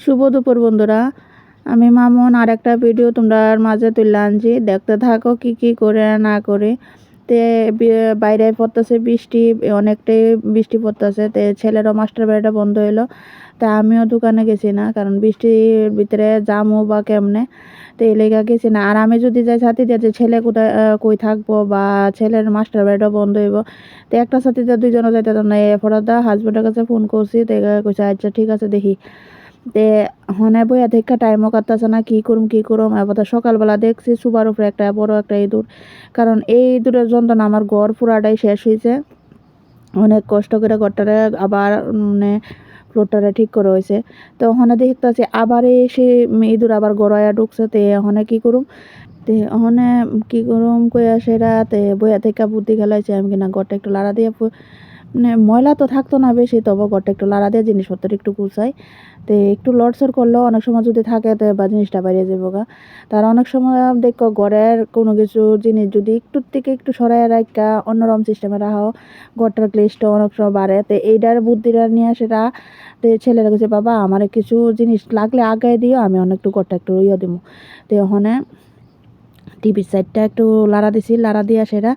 শুভ দুপুর বন্ধুরা। আমি মামুন আর একটা ভিডিও তোমরা মাঝে তুলে আনছি দেখতে থাকো কি কি করে না করে। তে বাইরে পড়তেছে বৃষ্টি, অনেকটাই বৃষ্টি পড়তেছে। তে ছেলেরও মাস্টার বাড়িটা বন্ধ হইল। তা আমিও দোকানে গেছি না, কারণ বৃষ্টির ভিতরে জামু বা কেমনে, তো এই লেগে গেছি না। আর আমি যদি যাই সাথে যে ছেলে কোথায় কই থাকব বা ছেলের মাস্টার বাড়িটা বন্ধ হইব, তো একটা সাথীতে দুইজনে যাইতে না। এ ফরাদা হাজবেন্ডের কাছে ফোন করছি, তো কইছে আচ্ছা ঠিক আছে, দেখি। তে হনে বইয়া দেখা টাইমও কাটতেছে না, কি করুম কি করুম, এবার সকালবেলা দেখছি সুবার উপরে একটা বড় একটা ইঁদুর। কারণ এই ইঁদুরের যন্ত্রণা আমার ঘর পুরাটাই শেষ হয়েছে। অনেক কষ্ট করে ঘরটারে আবার মানে ফ্লোরটারে ঠিক করে হয়েছে। তো ওখানে দেখতেছি আবার এসে ইঁদুর আবার গড়াইয়া ঢুকছে, তে ওখানে কি করুম? তে ওখানে কি করুম কইয়া সেরা, তে বইয়া থেকে বুদ্ধি খেলাইছে, আমি কিনা ঘরটা একটু লাড়া দিয়ে ময়লা তো থাকতো না বেশি তবে ঘরটা একটু লাড়া দিয়ে জিনিসপত্র একটু গুছাই। তো একটু লড়সড় করলেও অনেক সময় যদি থাকে তো বা জিনিসটা বাইরে যাব গা। তার অনেক সময় দেখো ঘরের কোনো কিছু জিনিস যদি একটু থেকে একটু সরাই রাখা অন্যরকম সিস্টেমে রাখাও, ঘরটার ক্লেশটা অনেক সময় বাড়ে। তো এইটার বুদ্ধিটা নিয়ে সেটা তো ছেলেরা কাছে, বাবা, আমার কিছু জিনিস লাগলে আগায় দিও, আমি অনেকটু ঘরটা একটু ইয়ে দিব তো ওখানে টিভির সাইডটা একটু লাড়া দিছি, লাড়া দিয়া সেটা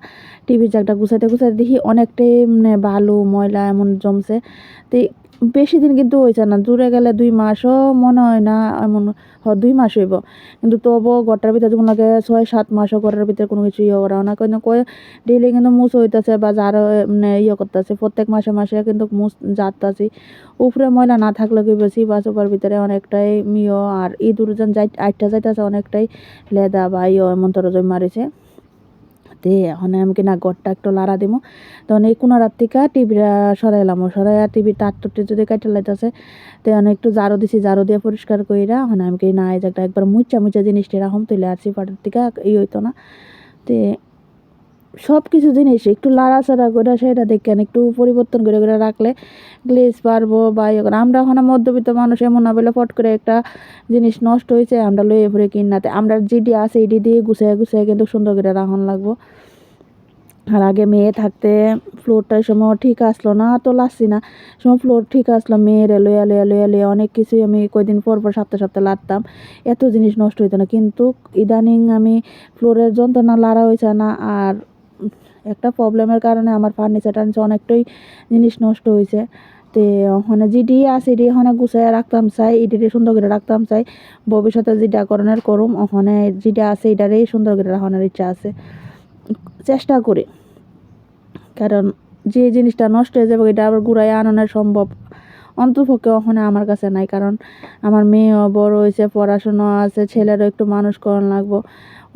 টিভির জাগটা গুছাইতে গুছাইতে দেখি অনেকটাই মানে বালু, ময়লা এমন জমছে। তো বেশি দিন কিন্তু হয়েছে না, দূরে গেলে দুই মাসও মনে হয় না, এমন হ, দুই মাস হইব। কিন্তু তবুও ঘরটার ভিতরে যখন লাগে ছয়, সাত মাসও ঘরের ভিতরে কোনো কিছু ইয়ে করা না। কিন্তু কয়ে ডেইলি কিন্তু মুছ হইতেছে বা যার মানে ইয়ে করতেছে, প্রত্যেক মাসে মাসে কিন্তু মুছ যাত্তাছি উপরে ময়লা না থাকলে কি বেশি? বা চোপার ভিতরে অনেকটাই ইয়ে আর ইঁদুর যেন যাই আটটা যাইতেছে অনেকটাই লেদা বা ইয়ে এমন তোর জমি মারিছে। তে এখন আমি কি না গড়টা একটু লাড়া দিব তখন এই কোনারার থেকে টিভিটা সরাইলাম সরাইয়া টিভি তার টুটি যদি কাইটে লাইতেছে তো একটু জারো দিছি জারো দিয়ে পরিষ্কার কইরা, এখন আমি কি না এই জায়গাটা একবার মুচা মুচা জিনিসটা এরকম তুলে আসছি পাটের থেকে ই হইতো না। তে সব কিছু জিনিস একটু লাড়াচাড়া করে সেটা দেখেন, একটু পরিবর্তন করে করে রাখলে গ্লেজ পারব বা ইয়ে করে। আমরা ওখানে মধ্যবিত্ত মানুষ, এমন না বলে ফট করে একটা জিনিস নষ্ট হয়েছে, আমরা লয়ে ভরে কিনাতে আমরা যেটি আছে এটি দিয়ে গুছিয়ে গুছিয়ে কিন্তু সুন্দর করে রাখন লাগবো। আর আগে মেয়ে থাকতে ফ্লোরটার সময় ঠিক আসলো না, তো লাগছি না। সময় ফ্লোর ঠিক আসলো, মেয়ের লইয়া লইয়া লইয়া লইয়া অনেক কিছুই আমি কয়দিন পর পর সপ্তাহে সপ্তাহে লাড়তাম। এত জিনিস নষ্ট হইতো না। কিন্তু ইদানিং আমি ফ্লোরের যন্ত্রণা, লাড়া হয়েছে না। আর একটা প্রবলেমের কারণে আমার ফার্নিচার টার্নিচার অনেকটাই জিনিস নষ্ট হয়েছে। তে ওখানে যেটি আছে এটি ওখানে গুছাইয়া রাখতাম চাই এটি সুন্দর করে রাখতাম চাই। ভবিষ্যতে যেটা করণের করুম, ওখানে যেটা আছে, এটারই সুন্দর করে রাখানোর ইচ্ছা আছে। চেষ্টা করি। কারণ যে জিনিসটা নষ্ট হয়ে যাবে, এটা আবার ঘুরাই আনানো সম্ভব। অন্তপক্ষে ওখানে আমার কাছে নাই, কারণ আমার মেয়েও বড় হয়েছে পড়াশোনা আছে, ছেলেরও একটু মানুষ করান লাগবো।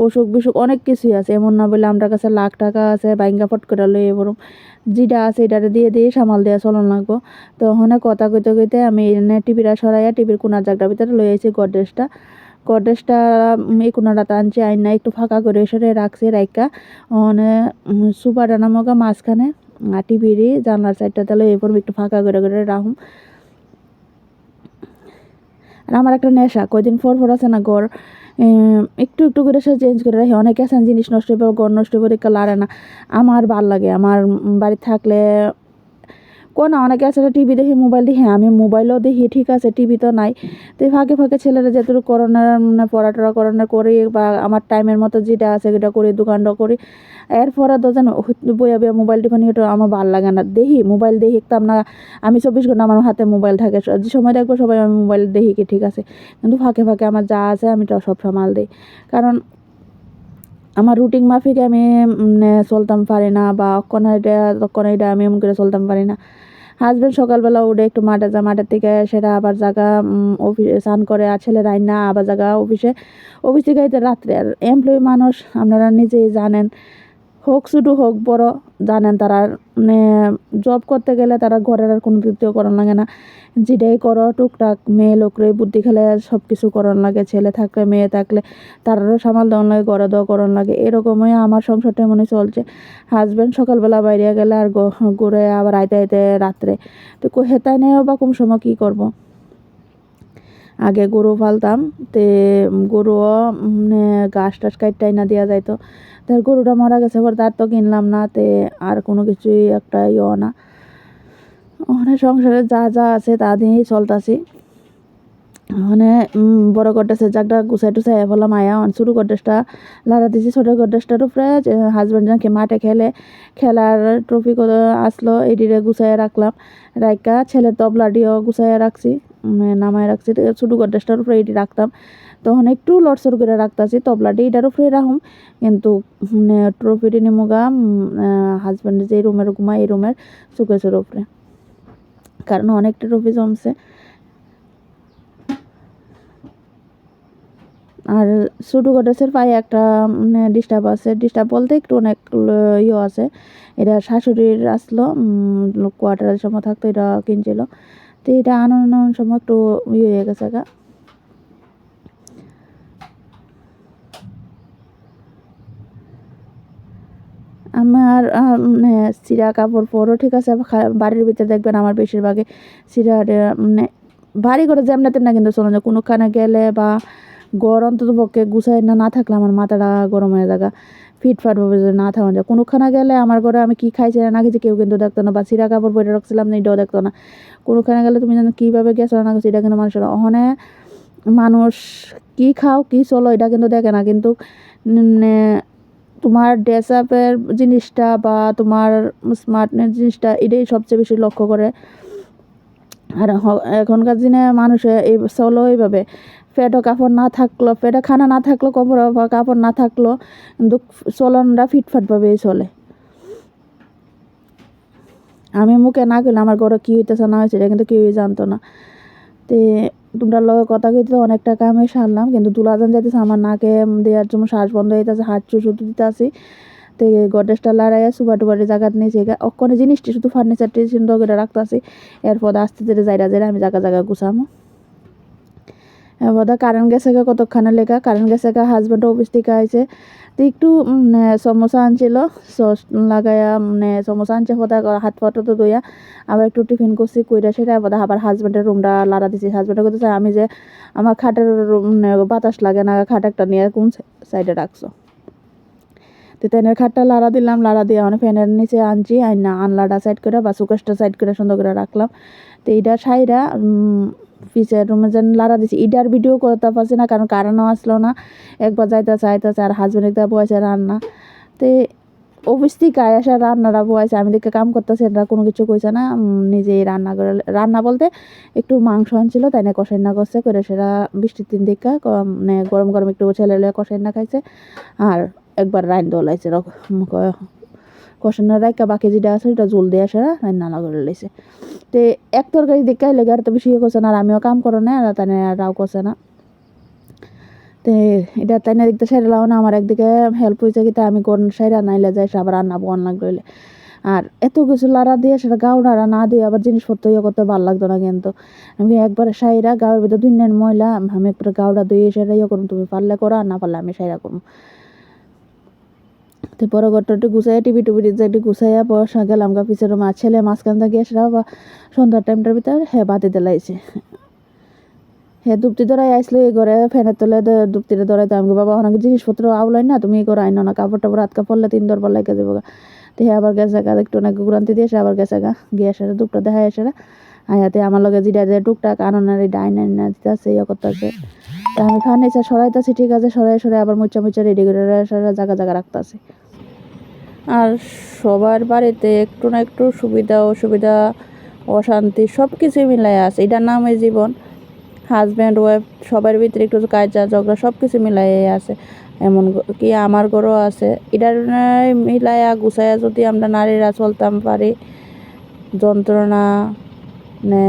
অসুখ বিসুখ অনেক কিছুই আছে। এমন না বলে আমার কাছে লাখ টাকা আছে বাইঙ্গা ফট করে লইয়ে বরং যেটা আছে এটারে দিয়ে দিয়ে সামাল দেওয়া চলন লাগবো। তো ওখানে কথা কইতে কইতে আমি এনে টিভিটা সরাইয়া টিভির কোনার জায়গাটার ভিতরে লই আইছি গডরেজটা। গডরেজটা এই কোনাটাতে আনছি, আইনা একটু ফাঁকা করে সরে রাখছি রাইকা ওখানে সুপার নামকা মাঝখানে টিভিরই জানলার সাইডটাতে লই এরপর একটু ফাঁকা করে করে রাখুম। আর আমার একটা নেশা, কয়দিন ফর ফর আছে না ঘর একটু একটু করে সে চেঞ্জ করে রাখে। অনেকে আছেন জিনিস নষ্ট হইব ঘর নষ্ট হয়ে দেখে লাড়ে না। আমার ভালো লাগে, আমার বাড়ি বাড়িতে থাকলে কোন অনেকে আছে টিভি দেখি মোবাইল দেখি আমি মোবাইলও দেখি, ঠিক আছে টিভি তো নাই। তো ফাঁকে ফাঁকে ছেলেরা যেটুকু করোনার মানে পড়াটরা করোনা করি বা আমার টাইমের মতো যেটা আছে সেটা করি দোকানটা করি। এরপরে তো যেন বইয়া বইয়া মোবাইল টিফানি এটা আমার ভালো লাগে না। দেখি মোবাইল দেখতাম না, আমি চব্বিশ ঘণ্টা আমার হাতে মোবাইল থাকে যে সময় দেখব সবাই আমি মোবাইল দেখি কি, ঠিক আছে। কিন্তু ফাঁকে ফাঁকে আমার যা আছে আমি তো সব সামাল দিই। কারণ আমার রুটিন মাফিক আমি চলতাম পারি না বা অক্ষণ এটা, তখন এটা আমি এমন করে চলতাম পারি না। হাজব্যান্ড সকালবেলা উঠে একটু মাঠে যা, মাঠের থেকে সেটা আবার জায়গা অফিসে স্নান করে, আর ছেলে না, আবার জায়গা অফিসে অফিস থেকে রাত্রে, আর এমপ্লয়ি মানুষ, আপনারা নিজেই জানেন হোক ছোটো হোক, বড় জানেন তারা মানে জব করতে গেলে তারা ঘরের আর কোনো দ্বিতীয় করণ লাগে না। যেটাই করো, টুকটাক মেয়ে লোকরে বুদ্ধি খেলে সব কিছু করণ লাগে, ছেলে থাকলে, মেয়ে থাকলে, তারারও সামাল দেওয়ান লাগে, ঘরে দেওয়া করণ লাগে, এরকমই আমার সংসারটা মনে চলছে। হাজব্যান্ড সকালবেলা বাইরে গেলে আর ঘুরে আবার আইতে আইতে রাত্রে, তো কো হেতাই নেও বা কোন সময় কী করব? আগে গরু পালতাম, তে গরুও মানে ঘাস টাস কাটটাই না দেওয়া যাইতো। তার গরুটা মারা গেছে পর তার তো কিনলাম না, তে আর কোনো কিছুই একটা ইয়ে না। ওখানে সংসারে যা যা আছে তা দিয়েই চলতাছি। মানে বড় গড্ডাসে জাগটা গুছাই টুসাই বললাম আয়া ছোটো গড্ডাসটা লাড়া দিছি। ছোটো গড্ডাসটার উপরে হাজব্যান্ড নাকি মাঠে খেলে, খেলার ট্রফি আসলো এটিরে গুছাই রাখলাম। রাইকা ছেলের তবলাটিও গুছাই রাখছি। নামায় রাখছি। ছোটো গড্ডাসটার উপরে এটি রাখতাম। তখন একটু লড়সড় করে রাখতাছি। তবলাটি এটার উপরে রাখুম। কিন্তু ট্রফিটি নিমুগা হাজব্যান্ডের যে রুমের ঘুমা এই রুমের সুকেশের উপরে। কারণ অনেকটা ট্রফি জমছে। আর ছোটো গডেসের পায়ে একটা মানে ডিস্টার্ব আছে। ডিস্টার্ব বলতে একটু অনেক ইয়ে আছে। এটা শাশুড়ির আসলো কোয়ার্টারের সময় থাকতো, এটা কিনছিল। তো এটা আনানোর সময় একটু ইয়ে হয়ে গেছে গা। আমার মানে চিরা কাপড় পরও ঠিক আছে? বাড়ির ভিতরে দেখবেন আমার বেশিরভাগে সিরা মানে বাড়ি করে যেমন তেমন কিন্তু চলে যায় কোনোখানে গেলে বা গড় অন্তত পক্ষে গুছাই না না থাকলে আমার মাথাটা গরম হয়ে থাকা ফিটফাট ভাবে যদি না থাকা যায়। কোনোখানে গেলে আমার ঘরে আমি কী খাইছি না খেয়েছি কেউ কিন্তু দেখতো না, বা চিরা কাপড় পরে রাখছিলাম না, এটাও দেখতো না। কোনোখানে গেলে তুমি জানো কীভাবে গেছো না গেছো, এটা কিন্তু মানুষের ওখানে মানুষ কী খাও, কী চলো, এটা কিন্তু দেখে না। কিন্তু তোমার ড্রেস আপের জিনিসটা বা তোমার স্মার্টনেস জিনিসটা, এটাই সবচেয়ে বেশি লক্ষ্য করে। আর এখনকার দিনে মানুষে এই চলো এইভাবে। পেটও কাপড় না থাকল, পেটে খানা না থাকল কাপড় কাপড় না থাকল কিন্তু চলনটা ফিটফাটভাবেই চলে। আমি মুখে না গেলে আমার ঘরে কী হইতেছে, না হয়েছে কিন্তু কেউই জানতো না। তে তোমরা লগে কথা কইতে অনেকটা কামে সারলাম, কিন্তু দুলাজান যাইতেছে, আমার নাকে দেওয়ার জন্য শ্বাস বন্ধ হইতেছে, হাত শুধু দিতেছি। তো গডরেজটা লড়াইয়া সুপার টুপারের জায়গাত নিয়েছে অক্ষণে জিনিসটি শুধু ফার্নিচারটি সুন্দর করে রাখতেছি, এরপর আস্তে ধীরে যাইরা যাইরা আমি জায়গা জায়গা গুছামো। এরপর কারেন্ট গেছে গা কতক্ষণে লেখা কারেন্ট গেছে গা হাজব্যান্ড অফিস থেকে আইছে। তো একটু সমোসা আনছিল। সস লাগাইয়া মানে সমোসা আনছে হতা হাত পাটা তো দইয়া আবার একটু টিফিন করছি, কইরা সেটা আবার আবার হাজব্যান্ডের রুমটা লাড়া দিছি। হাজব্যান্ডের করতেছে আমি যে আমার খাটের বাতাস লাগে না, খাট একটা নিয়ে কোন সাইডে রাখছো? তো তেনের খাটটা লাড়া দিলাম, লাড়া দিয়ে মানে ফ্যানের নিচে আনছি, আইনা আনলাটা সাইড করে বা সুকেশটা সাইড করে সুন্দর করে রাখলাম। তো এইটা সাইডা পিছের রুমে যেন লাড়া দিছি। ইডার ভিডিও করতে পারছি না, কারণ কারণও আসলো না। একবার যাইতে চাইতেছে আর হাজবেন্ড একটা বয়সে রান্না। তো অফিস থেকে আসা রান্নাটা বয়সে আমি দেখে কাম করতেছি এটা কোনো কিছু কইছে না। নিজেই রান্না করে, রান্না বলতে একটু মাংস আনছিল, তাই না কষাই না করছে করে সেটা বৃষ্টির দিন দেখা মানে গরম গরম একটু ছেলে কষাই না খাইছে। আর একবার রাইন দোলাইছে কষানো রাইকা বাকি আছে জল দিয়ে করে লাইছে। তো এক তরকারি লেগে আর তো বেশি ইয়ে না, আর আমিও কাম করো না, আর তাই রাও না। তে এটা তাই দেখতে সাইডলাও না, আমার একদিকে হেল্প হয়েছে কি তা আমি কোন সাইডা যাই আবার রান্না বন লাগলে আর এত কিছু লাড়া দিয়ে সেটা গাও নাড়া না দিয়ে আবার জিনিসপত্র ইয়ে করতে ভালো লাগতো না কিন্তু। আমি একবারে সাইরা গাওয়ের ভিতরে দুই নেন ময়লা, আমি একবারে গাওটা দিয়ে সেটা ইয়ে করুন তুমি পারলে করো, আর না পারলে আমি সাইরা করব তো পরে ঘরটা গুছাইয়া টিভি টুবি একটু গুছাইয়া বসা গেলাম গা পিছের মা ছেলে মাঝখান থেকে সেটা বা সন্ধ্যার টাইমটার ভিতরে হ্যাঁ বাতি দিলাইছে হ্যাঁ দুপতি ধরাই আসলো এই ঘরে ফ্যানের তলে দুপতিটা ধরাইতে আমি বাবা, অনেক জিনিসপত্র আউলাই না, তুমি এই করে আইনো না, কাপড় টাপড় হাত কাপড়লে তিন দরবার লাগে যাব গা তো হ্যাঁ আবার গেছে গা, একটু অনেক গুরান্তি দিয়ে আবার গেছে গা, গিয়ে এসে দুপটা দেখা এসে আয়াতে আমার লগে যেটা যে টুকটাক আননার এই ডাইন না দিতেছে ইয়ে করতেছে। তা আমি ফার্নিচার সরাইতেছি, ঠিক আছে সরাই সরাই আবার মুচা মুচা রেডি করে সরাই জায়গা জায়গা রাখতেছি। আর সবার বাড়িতে একটু না একটু সুবিধা, অসুবিধা, অশান্তি সব কিছুই মিলাই আছে। এটার নামে জীবন। হাজব্যান্ড ওয়াইফ সবার ভিতরে একটু কাজা ঝগড়া সব কিছু মিলাই আছে। এমন কি আমার ঘরও আছে। এটার মিলাইয়া গুছাইয়া যদি আমরা নারীরা চলতাম পারি, যন্ত্রণা মানে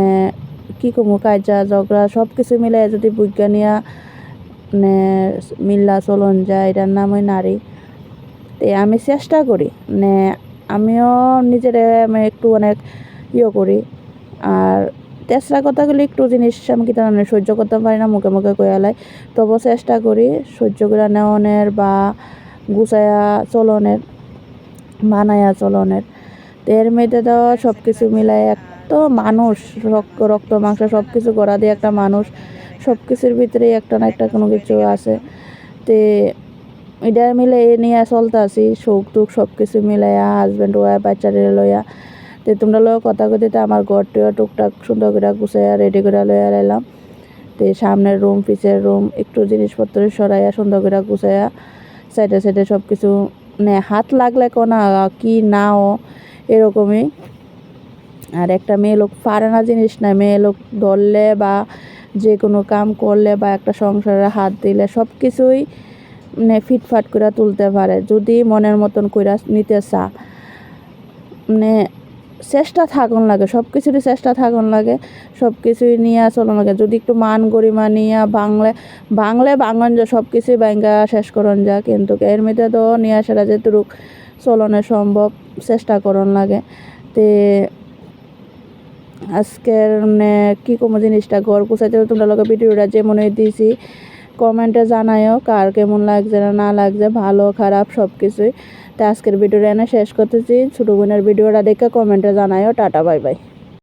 কী কমু কাজা ঝগড়া সব কিছু মিলাই যদি বৈজ্ঞানিয়া মানে মিল্লা চলন যায়, এটার নামই নারী। তে আমি চেষ্টা করি মানে আমিও নিজের আমি একটু অনেক ইয়ে করি। আর তেসরা কথাগুলি একটু জিনিস আমি কি মানে সহ্য করতে পারি না, মুখে মুখে কয়ালাই তবু চেষ্টা করি সহ্য করে নেওয়ানের বা গুছায়া চলনের, বানায়া চলনের। এর মধ্যে তো সব কিছু মিলাই এক তো মানুষ, রক্ত মাংস সব কিছু করা দিয়ে একটা মানুষ সব কিছুর ভিতরেই একটা না একটা কোনো কিছু আছে। তে এটা মিলে নিয়ে চলতে আছি শোক টুক সব কিছু মিলাইয়া হাজব্যান্ড ওয়াইফ বাচ্চারে লইয়া। তো তোমরা লয় কথা কইতে আমার ঘরটিও টুকটাক সুন্দর করে গুছাইয়া রেডি করে লইয়া লাইলাম তো তো সামনের রুম পিছের রুম একটু জিনিসপত্র সরাইয়া সুন্দর করে গুছাইয়া সাইডে সাইডে সব কিছু মানে হাত লাগলে কোনা, কি নাও, এরকমই। আর একটা মেয়ে লোক পারে না জিনিস না, মেয়ে লোক ধরলে বা যে কোনো কাম করলে বা একটা সংসারে হাত দিলে সব কিছুই মানে ফিটফাট করে তুলতে পারে, যদি মনের মতন কইরা নিতে চা। মানে চেষ্টা থাকুন লাগে সব কিছুরই চেষ্টা থাকুন লাগে সব কিছুই নিয়ে চলন লাগে। যদি একটু মান গরিমা নিয়ে বাংলা, বাংলায় বাঙন যা সব কিছুই ব্যাঙ্গা শেষ করন যা, কিন্তু এর মধ্যে তো নিয়ে আসারা যেটুক চলনে সম্ভব, চেষ্টা করন লাগে। তে আজকের মানে কী কমো জিনিসটা ঘর গুছাইতে তোমরা লোক ভিডিওটা যে মনে দিয়েছি কমেন্টে জানায়ও কার কেমন লাগছে না না লাগছে, ভালো, খারাপ সব কিছুই তো আজকের ভিডিওটা এনে শেষ করতেছি। ছোটো বোনের ভিডিওটা দেখে কমেন্টে জানায়ও। Tata, bye bye.